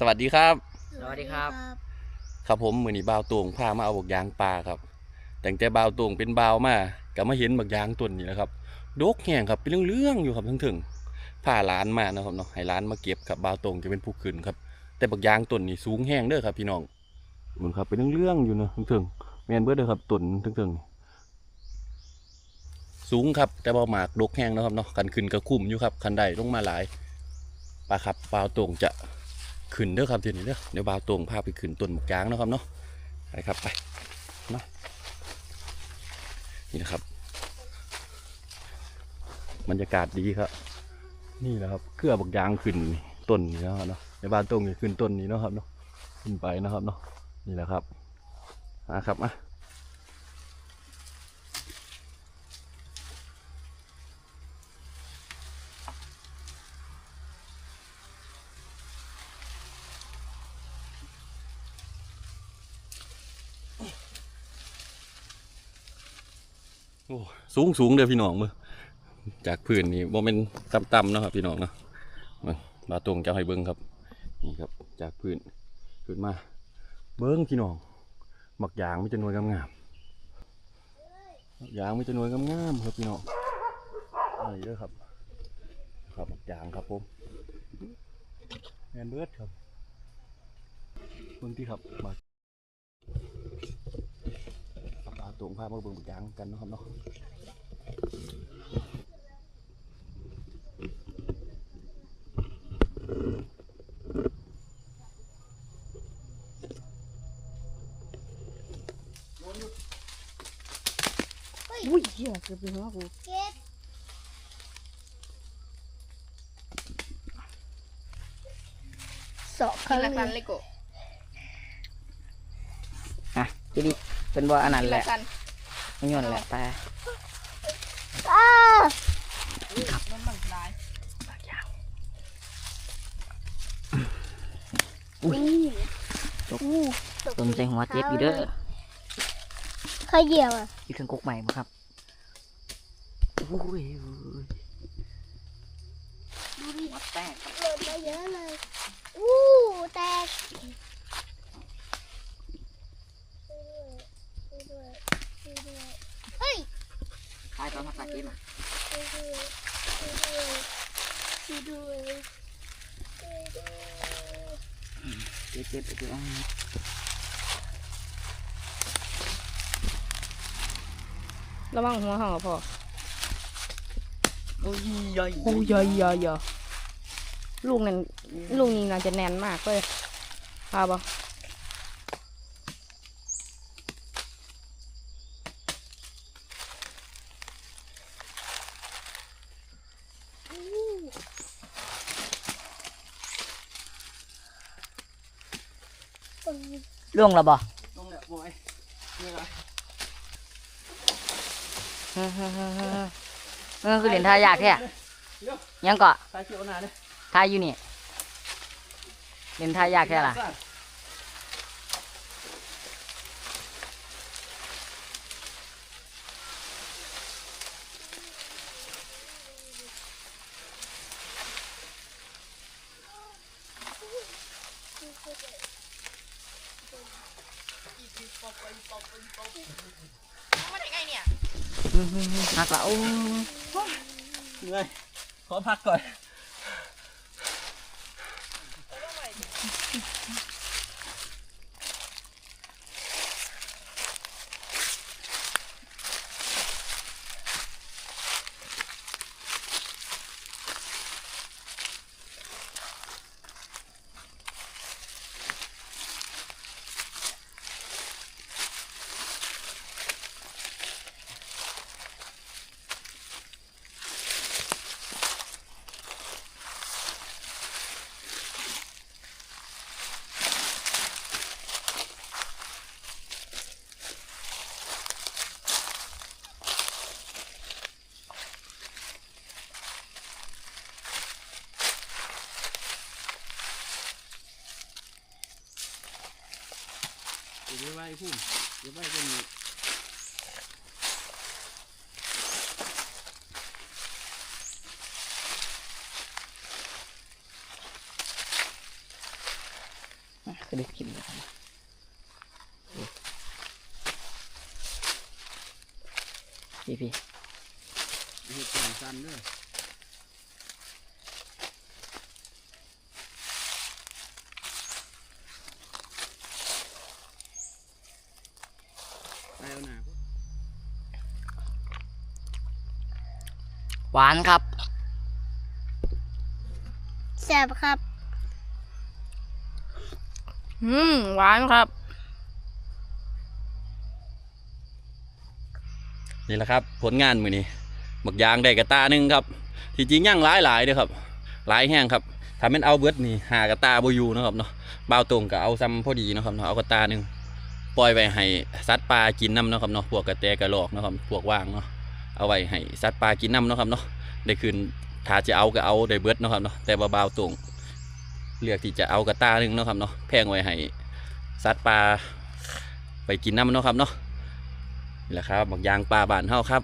สวัสดีครับ สวัสดีครับ ครับผมมือนี้บ่าวตวงพามาเอาบักยางปลาครับแต่งแต่บ่าวตวงเป็นบ่าวมาก็มาเห็นบักยางต้นนี้นะครับดกแห้งครับเป็นเรื่องๆอยู่ครับทั้งถึงพาหลานมานะครับเนาะให้หลานมาเก็บครับบ่าวตวงจะเป็นผู้ขึ้นครับ แต่บักยางต้นนี้สูงแห้งเด้อครับ พี่น้องมันครับเป็นเรื่องๆอยู่เนาะทั้งถึงแมนเบิร์ดเด้อครับต้นทั้งถึงสูงครับแต่บ่หมากดกแห้งนะครับเนาะคันขึ้นก็คุ้มอยู่ครับคันใดลงมาหลายปลาครับบ่าวตวงจะ ขึ้นเด้อครับเดี๋ยวนี้เด้อเดี๋ยวบาวตวงพาไปขึ้นต้นหมกยางนะครับเนาะไปครับไปมานี่นะครับบรรยากาศดีครับ นี่แหละครับเครือบักยางขึ้นต้นนี้เนาะเนาะในบ้านตรงนี้ขึ้นต้นนี้นะครับเนาะขึ้นไปนะครับเนาะนี่แหละครับมาครับมา โอ้สูงสูงเด้อพี่น้องมือจากพื้นนี่โมเป็นต่ำๆเนาะครับพี่น้องเนาะมาบาวตรงจะให้เบิ้งครับนี่ครับ จากพื้นขึ้นมา เบิ้งพี่น้องหมักยางไม่จะนวยงามๆหมักยางไม่จะนวยงามๆครับพี่น้องนี่เด้อครับ ครับหมักยางครับผมแมนเบิร์ดครับเบิ้งที่ครับมาครับเอาตรง พามาเบิ้งหมักยางกันเนาะครับเนาะอุ้ยเหี้ยเกือบเป็นหัวกูเก็บเสาะกิเขานเลละยกันเลยโกอะทีนี้เป็นว่าอันนั้นกินแหละละ กัน ไม่ย้อนแหละแต่อ้ามันมันร้ายอุ้ยต้มใจหัวเจ็บอยู่เด้อใครเหยียบอะอยู่เครื่องกกใหม่บ่ครับอุ้ยดูดิหัวแตกครับหล่นมาเยอะเลยอู้แตกเฮ้ย คลายตอนมาตัดเกมอะ ช่วยด้วยช่วยด้วยช่วย ด้วยช่วยด้วยเจ็บเจ็บเจ็บระวังหัวห่อพ่อโอ้ยใหญ่โอ้ยยยยลูกนั้นลูกนี้น่าจะแน่นมากเลยพาบ่ ล่วงแล้วบ่ลงแล้วบอยนี่ละเฮ้ยเฮ้ยเฮ้ยเฮ้ยเฮ้ยเออคือเหรียญทายากแท้ยังเกาะสายเขียวหนาเลยทายอยู่นี่เหรียญทายากแท้ล่ะ มันยังไงเนี่ยหักละโอ้เหนื่อยขอพักก่อน เดี๋ยวไว้พุ่มเดี๋ยวไว้ก็มีก็ได้กินแล้วครับพี่พี่เฮ็ดอย่างสั้นเด้อไปเอาหนา หวานครับแซ่บครับ อืม หวานครับ นี่แหละครับ ผลงานมือนี้หมึกยางได้กระตาหนึ่งครับ ที่จริงย่างหลายหลายๆเด้อครับ หลายแห้งครับถ้าเป็นเอาเบิดนี่หากระตาบอยู่เนาะครับเนาะบ่าวตรงก็เอาซ้ำพอดีเนาะครับเนาะเอากระตาหนึ่งปล่อยไว้ให้สัตว์ปลากินน้ำเนาะครับเนาะพวกกระแตกระรอกเนาะครับพวกว่างเนาะ เอาไว้ให้สัตว์ปลากินน้ำเนาะครับเนาะได้คืนถ้าจะเอาก็เอาได้เบิดเนาะครับเนาะแต่เบ่าวตรงเลือกที่จะเอากระตาหนึ่งเนาะครับเนาะแพงไว้ให้สัตว์ปลาไปกินน้ำเนาะครับเนาะนี่แหละครับหมักยางปลาบานเฮาครับ